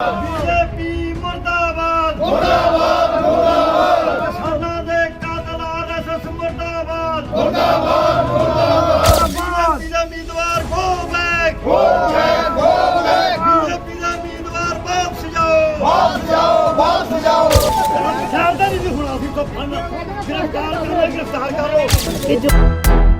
BJP ਮੁਰਦਾਬਾਦ। ਮੁਰਦਾਬਾਦ ਮੁਰਦਾਬਾਦ। ਕਿਸਾਨਾਂ ਦੇ ਕਾਤਲ ਆਰਐਸਐਸ ਮੁਰਦਾਬਾਦ। ਮੁਰਦਾਬਾਦ ਮੁਰਦਾਬਾਦ। ਬੀਜੇਪੀ ਦਾ ਉਮੀਦਵਾਰ go back go back go back BJP ਦਾ ਉਮੀਦਵਾਰ ਵਾਪਸ ਜਾਓ। ਵਾਪਸ ਜਾਓ ਵਾਪਸ ਜਾਓ। ਸ਼ਾਰਦਾ ਨਹੀਂ ਹੋਣਾ ਸੀ ਤਾਂ ਫਨ ਗ੍ਰਿਫਤਾਰ ਕਰੋ। ਗ੍ਰਿਫਤਾਰ ਕਰੋ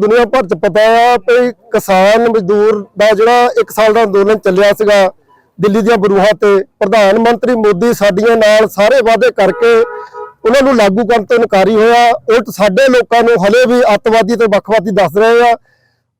ਦੁਨੀਆ ਭਰ ਚ ਪਤਾ ਆ ਕਿ ਕਿਸਾਨ ਮਜ਼ਦੂਰ ਦਾ ਜਿਹੜਾ 1 ਸਾਲ ਦਾ ਅੰਦੋਲਨ ਚੱਲਿਆ ਸੀਗਾ, ਦਿੱਲੀ ਦੀਆਂ ਬਰੂਹਾਂ ਤੇ, ਪ੍ਰਧਾਨ ਮੰਤਰੀ ਮੋਦੀ ਸਾਡੀਆਂ ਨਾਲ ਸਾਰੇ ਵਾਅਦੇ ਕਰਕੇ ਉਹਨਾਂ ਨੂੰ ਲਾਗੂ ਕਰਨ ਤੋਂ ਇਨਕਾਰੀ ਹੋਇਆ। ਉਲਟ ਸਾਡੇ ਲੋਕਾਂ ਨੂੰ ਹਲੇ ਵੀ ਅੱਤਵਾਦੀ ਤੇ ਵੱਖਵਾਦੀ ਦੱਸ ਰਹੇ ਆ।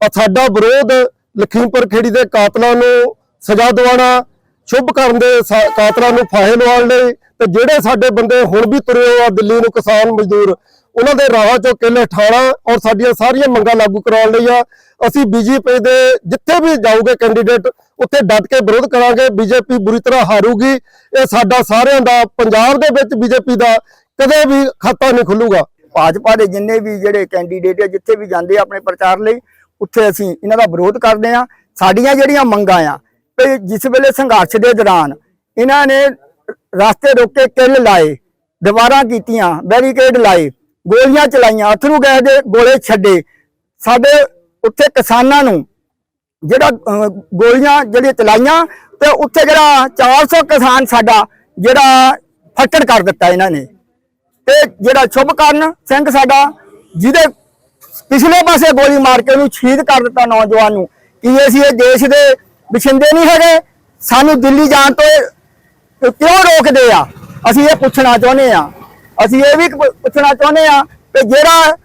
ਆ ਸਾਡਾ ਵਿਰੋਧ ਲਖੀਮਪੁਰ ਖੇੜੀ ਦੇ ਕਾਤਲਾਂ ਨੂੰ ਸਜ਼ਾ ਦਿਵਾਉਣਾ, ਸ਼ੁਭ ਕਰਨ ਦੇ ਸਾ- ਕਾਤਲਾਂ ਨੂੰ ਫਾਹੇ ਲਵਾਉਣ ਲਈ ਤੇ ਜਿਹੜੇ ਸਾਡੇ ਬੰਦੇ ਹੁਣ ਵੀ ਤੁਰੇ ਹੋਏ ਆ ਦਿੱਲੀ ਨੂੰ ਕਿਸਾਨ ਮਜ਼ਦੂਰ ਉਹਨਾਂ ਦੇ ਰਾਹਾਂ ਚੋਂ ਕਿੱਲੇ ਠਾਣਾ ਔਰ ਸਾਡੀਆਂ ਸਾਰੀਆਂ ਮੰਗਾਂ ਲਾਗੂ ਕਰਾਉਣ ਲਈ ਆ। ਅਸੀਂ ਬੀਜੇਪੀ ਦੇ ਜਿੱਥੇ ਵੀ ਜਾਊਗੇ ਕੈਂਡੀਡੇਟ ਉੱਥੇ ਡਟ ਕੇ ਵਿਰੋਧ ਕਰਾਂਗੇ। ਬੀਜੇਪੀ ਬੁਰੀ ਤਰ੍ਹਾਂ ਹਾਰੂਗੀ। ਇਹ ਸਾਡਾ ਸਾਰਿਆਂ ਦਾ, ਪੰਜਾਬ ਦੇ ਵਿੱਚ ਬੀਜੇਪੀ ਦਾ ਕਦੇ ਵੀ ਖਾਤਾ ਨਹੀਂ ਖੁੱਲੂਗਾ। ਭਾਜਪਾ ਦੇ ਜਿੰਨੇ ਵੀ ਜਿਹੜੇ ਕੈਂਡੀਡੇਟ ਆ, ਜਿੱਥੇ ਵੀ ਜਾਂਦੇ ਆ ਆਪਣੇ ਪ੍ਰਚਾਰ ਲਈ, ਉੱਥੇ ਅਸੀਂ ਇਹਨਾਂ ਦਾ ਵਿਰੋਧ ਕਰਦੇ ਆ ਸਾਡੀਆਂ ਜਿਹੜੀਆਂ ਮੰਗਾਂ ਆ, ਤੇ ਜਿਸ ਵੇਲੇ ਸੰਘਰਸ਼ ਦੇ ਦੌਰਾਨ ਇਹਨਾਂ ਨੇ ਰਸਤੇ ਰੋਕ ਕੇ ਕਿੱਲ ਲਾਏ, ਦੀਵਾਰਾਂ ਕੀਤੀਆਂ, ਬੈਰੀਕੇਡ ਲਾਏ ਗੋਲੀਆਂ ਚਲਾਈਆਂ, ਅਥਰੂ ਗੈਸ ਦੇ ਗੋਲੇ ਛੱਡੇ। ਸਾਡੇ ਉੱਥੇ ਕਿਸਾਨਾਂ ਨੂੰ ਜਿਹੜਾ ਗੋਲੀਆਂ ਜਿਹੜੀਆਂ ਚਲਾਈਆਂ ਤੇ ਉੱਥੇ ਜਿਹੜਾ 400 ਕਿਸਾਨ ਸਾਡਾ ਜਿਹੜਾ ਫੱਟੜ ਕਰ ਦਿੱਤਾ ਇਹਨਾਂ ਨੇ। ਤੇ ਜਿਹੜਾ ਸ਼ੁਭਕਰਨ ਸਿੰਘ ਸਾਡਾ, ਜਿਹਦੇ ਪਿਛਲੇ ਪਾਸੇ ਗੋਲੀ ਮਾਰ ਕੇ ਉਹਨੂੰ ਸ਼ਹੀਦ ਕਰ ਦਿੱਤਾ ਨੌਜਵਾਨ ਨੂੰ। ਕੀ ਅਸੀਂ ਇਹ ਦੇਸ਼ ਦੇ ਵਸਿੰਦੇ ਨਹੀਂ ਹੈਗੇ? ਸਾਨੂੰ ਦਿੱਲੀ ਜਾਣ ਤੋਂ ਕਿਉਂ ਰੋਕਦੇ ਆ? ਅਸੀਂ ਇਹ ਪੁੱਛਣਾ ਚਾਹੁੰਦੇ ਆ। ਅਸੀਂ ਇਹ ਵੀ ਪੁੱਛਣਾ ਚਾਹੁੰਦੇ ਆ ਕਿ ਜਿਹੜਾ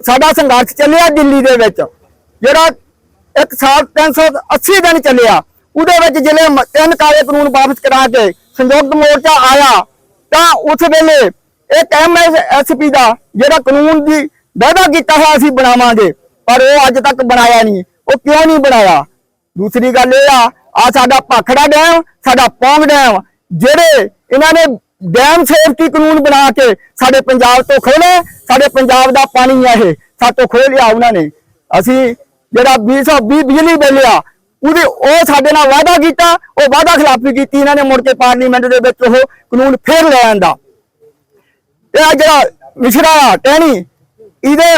ਸਾਡਾ ਸੰਘਰਸ਼ ਚੱਲਿਆ ਦਿੱਲੀ ਦੇ ਵਿੱਚ, ਜਿਹੜਾ ਇੱਕ ਸਾਲ 380 ਦਿਨ ਚੱਲਿਆ, ਉਹਦੇ ਵਿੱਚ ਜਿਹੜੇ ਤਿੰਨ ਕਾਲੇ ਕਾਨੂੰਨ ਵਾਪਸ ਕਰਾ ਕੇ ਸੰਯੁਕਤ ਮੋਰਚਾ ਆਇਆ, ਤਾਂ ਉਸ ਵੇਲੇ ਇੱਕ ਐਮਐਸਪੀ ਦਾ ਜਿਹੜਾ ਕਾਨੂੰਨ ਦੀ ਵਾਅਦਾ ਕੀਤਾ ਹੋਇਆ ਅਸੀਂ ਬਣਾਵਾਂਗੇ, ਪਰ ਉਹ ਅੱਜ ਤੱਕ ਬਣਾਇਆ ਨਹੀਂ, ਉਹ ਕਿਉਂ ਨਹੀਂ ਬਣਾਇਆ? ਦੂਸਰੀ ਗੱਲ ਇਹ ਆ ਆ ਸਾਡਾ ਭਾਖੜਾ ਡੈਮ, ਸਾਡਾ ਪੌਂਗ ਡੈਮ, ਜਿਹੜੇ ਇਹਨਾਂ ਨੇ ਡੈਮ ਸੇਫਟੀ ਕਾਨੂੰਨ ਬਣਾ ਕੇ ਸਾਡੇ ਪੰਜਾਬ ਤੋਂ ਖੋਲੇ ਸਾਡੇ ਪੰਜਾਬ ਦਾ ਪਾਣੀ ਆ ਇਹ ਸਾਤੋਂ ਖੋਹ ਲਿਆ ਉਹਨਾਂ ਨੇ। ਅਸੀਂ ਜਿਹੜਾ 220 ਬਿਜਲੀ ਬਿੱਲ ਆ ਉਹਦੇ ਉਹ ਸਾਡੇ ਨਾਲ ਵਾਅਦਾ ਕੀਤਾ ਉਹ ਵਾਅਦਾ ਖਿਲਾਫੀ ਕੀਤੀ ਇਹਨਾਂ ਨੇ ਮੁੜ ਕੇ ਪਾਰਲੀਮੈਂਟ ਦੇ ਵਿੱਚ ਉਹ ਕਾਨੂੰਨ ਫੇਰ ਲੈ ਆਂਦਾ। ਇਹ ਆਹ ਜਿਹੜਾ ਮਿਸ਼ਰਾ ਆ, ਟਹਿਣੀ ਇਹਦੇ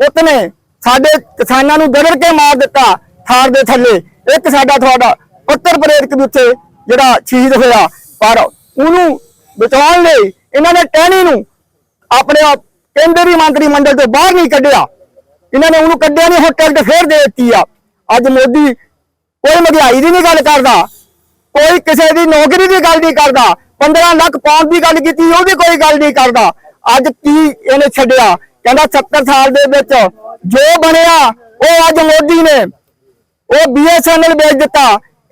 ਉਤਨੇ ਸਾਡੇ ਕਿਸਾਨਾਂ ਨੂੰ ਦਰੜ ਕੇ ਮਾਰ ਦਿੱਤਾ ਥਾਰ ਦੇ ਥੱਲੇ। ਇੱਕ ਸਾਡਾ ਤੁਹਾਡਾ ਉੱਤਰ ਪ੍ਰਦੇਸ਼ ਦੇ ਉੱਤੇ ਜਿਹੜਾ ਸ਼ਹੀਦ ਹੋਇਆ ਪਰ ਉਹਨੂੰ ਬਚਾਉਣ ਲਈ ਇਹਨਾਂ ਨੇ ਟਹਿਣੀ ਨੂੰ ਆਪਣੇ ਕੇਂਦਰੀ ਮੰਤਰੀ ਮੰਡਲ ਤੋਂ ਬਾਹਰ ਨਹੀਂ ਕੱਢਿਆ। ਇਹਨਾਂ ਨੇ ਉਹਨੂੰ ਕੱਢਿਆ ਨਹੀਂ, ਹੁਣ ਟਿਕਟ ਫੇਰ ਦੇ ਦਿੱਤੀ ਆ। ਅੱਜ ਮੋਦੀ ਕੋਈ ਮਹਿੰਗਾਈ ਦੀ ਨਹੀਂ ਗੱਲ ਕਰਦਾ, ਕੋਈ ਕਿਸੇ ਦੀ ਨੌਕਰੀ ਦੀ ਗੱਲ ਨਹੀਂ ਕਰਦਾ 15 ਲੱਖ ਪਾਉਣ ਦੀ ਗੱਲ ਕੀਤੀ, ਉਹ ਵੀ ਕੋਈ ਗੱਲ ਨਹੀਂ ਕਰਦਾ। ਅੱਜ ਕੀ ਇਹਨੇ ਛੱਡਿਆ? ਕਹਿੰਦਾ 70 ਸਾਲ ਦੇ ਵਿੱਚ ਜੋ ਬਣਿਆ, ਉਹ ਅੱਜ ਮੋਦੀ ਨੇ, ਉਹ ਬੀਐਸਐਨਐਲ ਵੇਚ ਦਿੱਤਾ।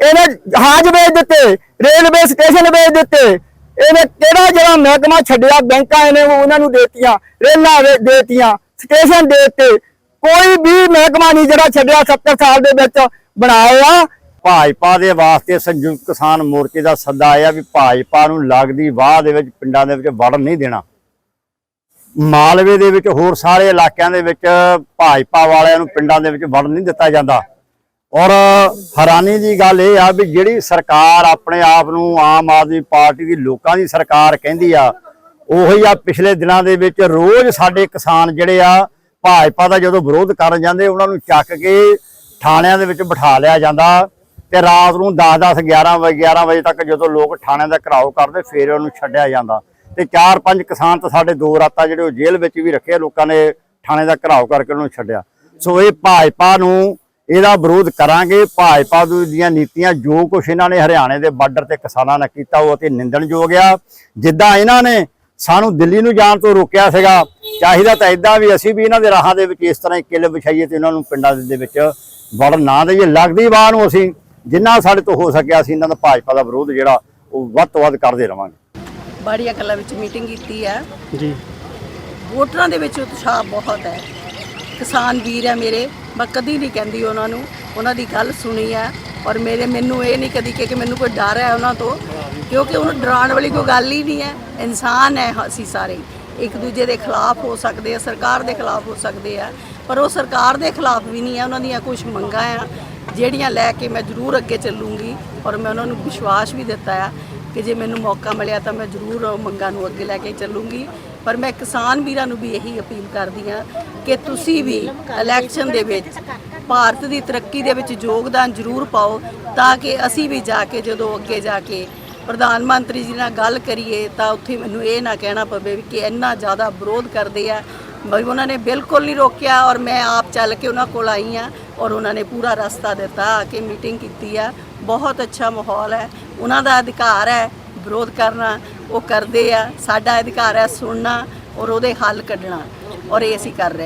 ਇਹਨੇ ਜਹਾਜ਼ ਵੇਚ ਦਿੱਤੇ, ਰੇਲਵੇ ਸਟੇਸ਼ਨ ਵੇਚ ਦਿੱਤੇ। ਇਹਨੇ ਕਿਹੜਾ ਜਿਹੜਾ ਮਹਿਕਮਾ ਛੱਡਿਆ, ਬੈਂਕਾਂ ਇਹਨੇ ਉਹਨਾਂ ਨੂੰ ਦੇਤੀਆਂ, ਰੇਲਾਂ ਵੇ- ਦੇਤੀਆਂ, ਸਟੇਸ਼ਨ ਦੇ ਦਿੱਤੇ। ਕੋਈ ਵੀ ਮਹਿਕਮਾ ਨਹੀਂ ਜਿਹੜਾ ਛੱਡਿਆ 70 ਸਾਲ ਦੇ ਵਿੱਚ ਬਣਾਇਆ। ਭਾਜਪਾ ਦੇ ਵਾਸਤੇ ਸੰਯੁਕਤ ਕਿਸਾਨ ਮੋਰਚੇ ਦਾ ਸੱਦਾ ਆਇਆ ਵੀ ਭਾਜਪਾ ਨੂੰ ਲੱਗਦੀ ਵਾਹ ਦੇ ਵਿੱਚ, ਪਿੰਡਾਂ ਦੇ ਵਿੱਚ ਵੜਨ ਨਹੀਂ ਦੇਣਾ। ਮਾਲਵੇ ਦੇ ਵਿੱਚ ਹੋਰ ਸਾਰੇ ਇਲਾਕਿਆਂ ਦੇ ਵਿੱਚ ਭਾਜਪਾ ਵਾਲਿਆਂ ਨੂੰ ਪਿੰਡਾਂ ਦੇ ਵਿੱਚ ਵੜਨ ਨਹੀਂ ਦਿੱਤਾ ਜਾਂਦਾ। ਔਰ ਹੈਰਾਨੀ ਦੀ ਗੱਲ ਇਹ ਆ ਵੀ ਜਿਹੜੀ ਸਰਕਾਰ ਆਪਣੇ ਆਪ ਨੂੰ ਆਮ ਆਦਮੀ ਪਾਰਟੀ ਦੀ ਲੋਕਾਂ ਦੀ ਸਰਕਾਰ ਕਹਿੰਦੀ ਆ, ਉਹੀ ਆ ਪਿਛਲੇ ਦਿਨਾਂ ਦੇ ਵਿੱਚ ਰੋਜ਼ ਸਾਡੇ ਕਿਸਾਨ ਜਿਹੜੇ ਆ ਭਾਜਪਾ ਦਾ ਜਦੋਂ ਵਿਰੋਧ ਕਰਨ ਜਾਂਦੇ, ਉਹਨਾਂ ਨੂੰ ਚੱਕ ਕੇ ਥਾਣਿਆਂ ਦੇ ਵਿੱਚ ਬਿਠਾ ਲਿਆ ਜਾਂਦਾ ਤੇ ਰਾਤ ਨੂੰ 10-10 11 ਵਜੇ 11 ਵਜੇ ਤੱਕ ਜਦੋਂ ਲੋਕ ਥਾਣਿਆਂ ਦਾ ਘਰਾਓ ਕਰਦੇ, ਫੇਰ ਉਹਨੂੰ ਛੱਡਿਆ ਜਾਂਦਾ। ਤੇ ਚਾਰ ਪੰਜ ਕਿਸਾਨ ਤਾਂ ਸਾਡੇ ਦੋ ਰਾਤਾਂ ਜਿਹੜੇ ਉਹ ਜੇਲ੍ਹ ਵਿੱਚ ਵੀ ਰੱਖੇ ਲੋਕਾਂ ਨੇ ਥਾਣੇ ਦਾ ਘਰਾਓ ਕਰਕੇ ਉਹਨੂੰ ਛੱਡਿਆ। ਸੋ ਇਹ ਭਾਜਪਾ ਨੂੰ ਇਹਦਾ ਵਿਰੋਧ ਕਰਾਂਗੇ। ਭਾਜਪਾ ਦੀਆਂ ਨੀਤੀਆਂ ਜੋ ਕੁਛ ਇਹਨਾਂ ਨੇ ਹਰਿਆਣੇ ਦੇ ਬਾਰਡਰ ਤੇ ਕਿਸਾਨਾਂ ਨਾਲ ਕੀਤਾ ਉਹ ਅਤੀ ਨਿੰਦਣਯੋਗ ਆ। ਜਿੱਦਾਂ ਇਹਨਾਂ ਨੇ ਸਾਨੂੰ ਦਿੱਲੀ ਨੂੰ ਜਾਣ ਤੋਂ ਰੋਕਿਆ ਸੀਗਾ ਚਾਹੀਦਾ ਤਾਂ ਇਦਾਂ ਵੀ ਅਸੀਂ ਵੀ ਇਹਨਾਂ ਦੇ ਰਾਹਾਂ ਦੇ ਵਿੱਚ ਇਸ ਤਰ੍ਹਾਂ ਹੀ ਕਿੱਲ ਵਿਛਾਈਏ ਤੇ ਇਹਨਾਂ ਨੂੰ ਪਿੰਡਾਂ ਦੇ ਵਿੱਚ ਵੜਨ ਨਾ ਦੇਈਏ। ਲੱਗਦੀ ਬਾਹ ਨੂੰ ਅਸੀਂ ਜਿੰਨਾ ਸਾਡੇ ਤੋਂ ਹੋ ਸਕਿਆ ਅਸੀਂ ਇਹਨਾਂ ਦਾ ਭਾਜਪਾ ਦਾ ਵਿਰੋਧ ਜਿਹੜਾ ਉਹ ਵੱਧ ਤੋਂ ਵੱਧ ਕਰਦੇ ਰਵਾਂਗੇ। ਬਾੜੀਆ ਕਲਾ ਵਿੱਚ ਮੀਟਿੰਗ ਕੀਤੀ ਹੈ। ਜੀ। ਵੋਟਰਾਂ ਦੇ ਵਿੱਚ ਉਤਸ਼ਾਹ ਬਹੁਤ ਹੈ। ਕਿਸਾਨ ਵੀਰ ਹੈ ਮੇਰੇ। ਮੈਂ ਕਦੀ ਨਹੀਂ ਕਹਿੰਦੀ ਉਹਨਾਂ ਨੂੰ, ਉਹਨਾਂ ਦੀ ਗੱਲ ਸੁਣੀ ਹੈ। ਔਰ ਮੇਰੇ, ਮੈਨੂੰ ਇਹ ਨਹੀਂ ਕਦੀ ਕਿ ਮੈਨੂੰ ਕੋਈ ਡਰ ਹੈ ਉਹਨਾਂ ਤੋਂ, ਕਿਉਂਕਿ ਉਹਨੂੰ ਡਰਾਉਣ ਵਾਲੀ ਕੋਈ ਗੱਲ ਹੀ ਨਹੀਂ ਹੈ। ਇਨਸਾਨ ਹੈ ਅਸੀਂ ਸਾਰੇ। ਇੱਕ ਦੂਜੇ ਦੇ ਖਿਲਾਫ ਹੋ ਸਕਦੇ ਆ, ਸਰਕਾਰ ਦੇ ਖਿਲਾਫ ਹੋ ਸਕਦੇ ਆ, ਪਰ ਉਹ ਸਰਕਾਰ ਦੇ ਖਿਲਾਫ ਵੀ ਨਹੀਂ ਹੈ। ਉਹਨਾਂ ਦੀਆਂ ਕੁਝ ਮੰਗਾਂ ਆ, ਜਿਹੜੀਆਂ ਲੈ ਕੇ ਮੈਂ ਜ਼ਰੂਰ ਅੱਗੇ ਚੱਲੂੰਗੀ। ਔਰ ਮੈਂ ਉਹਨਾਂ ਨੂੰ ਵਿਸ਼ਵਾਸ ਵੀ ਦਿੱਤਾ ਆ ਕਿ ਜੇ ਮੈਨੂੰ ਮੌਕਾ ਮਿਲਿਆ ਤਾਂ ਮੈਂ ਜ਼ਰੂਰ ਉਹ ਮੰਗਾਂ ਨੂੰ ਅੱਗੇ ਲੈ ਕੇ ਚੱਲੂੰਗੀ। ਪਰ ਮੈਂ ਕਿਸਾਨ ਵੀਰਾਂ ਨੂੰ ਵੀ ਇਹੀ ਅਪੀਲ ਕਰਦੀ ਹਾਂ ਕਿ ਤੁਸੀਂ ਵੀ ਇਲੈਕਸ਼ਨ ਦੇ ਵਿੱਚ ਭਾਰਤ ਦੀ ਤਰੱਕੀ ਦੇ ਵਿੱਚ ਯੋਗਦਾਨ ਜ਼ਰੂਰ ਪਾਓ ਤਾਂ ਕਿ ਅਸੀਂ ਵੀ ਜਾ ਕੇ ਜਦੋਂ ਅੱਗੇ ਜਾ ਕੇ ਪ੍ਰਧਾਨ ਮੰਤਰੀ ਜੀ ਨਾਲ ਗੱਲ ਕਰੀਏ ਤਾਂ ਉੱਥੇ ਮੈਨੂੰ ਇਹ ਨਾ ਕਹਿਣਾ ਪਵੇ ਕਿ ਇੰਨਾ ਜ਼ਿਆਦਾ ਵਿਰੋਧ ਕਰਦੇ ਆ। ਬਈ ਉਹਨਾਂ ਨੇ ਬਿਲਕੁਲ ਨਹੀਂ ਰੋਕਿਆ ਔਰ ਮੈਂ ਆਪ ਚੱਲ ਕੇ ਉਹਨਾਂ ਕੋਲ ਆਈ ਆ ਔਰ ਉਹਨਾਂ ਨੇ ਪੂਰਾ ਰਸਤਾ ਦਿੱਤਾ, ਆ ਕੇ ਮੀਟਿੰਗ ਕੀਤੀ ਆ। ਬਹੁਤ ਅੱਛਾ ਮਾਹੌਲ ਹੈ। ਉਹਨਾਂ ਦਾ ਅਧਿਕਾਰ ਹੈ ਵਿਰੋਧ ਕਰਨਾ। ਉਹ ਕਰਦੇ ਆ, ਸਾਡਾ ਅਧਿਕਾਰ ਹੈ ਸੁਣਨਾ ਔਰ ਉਹਦੇ ਹੱਲ ਕੱਢਣਾ ਔਰ ਇਹ ਅਸੀਂ ਕਰ ਰਹੇ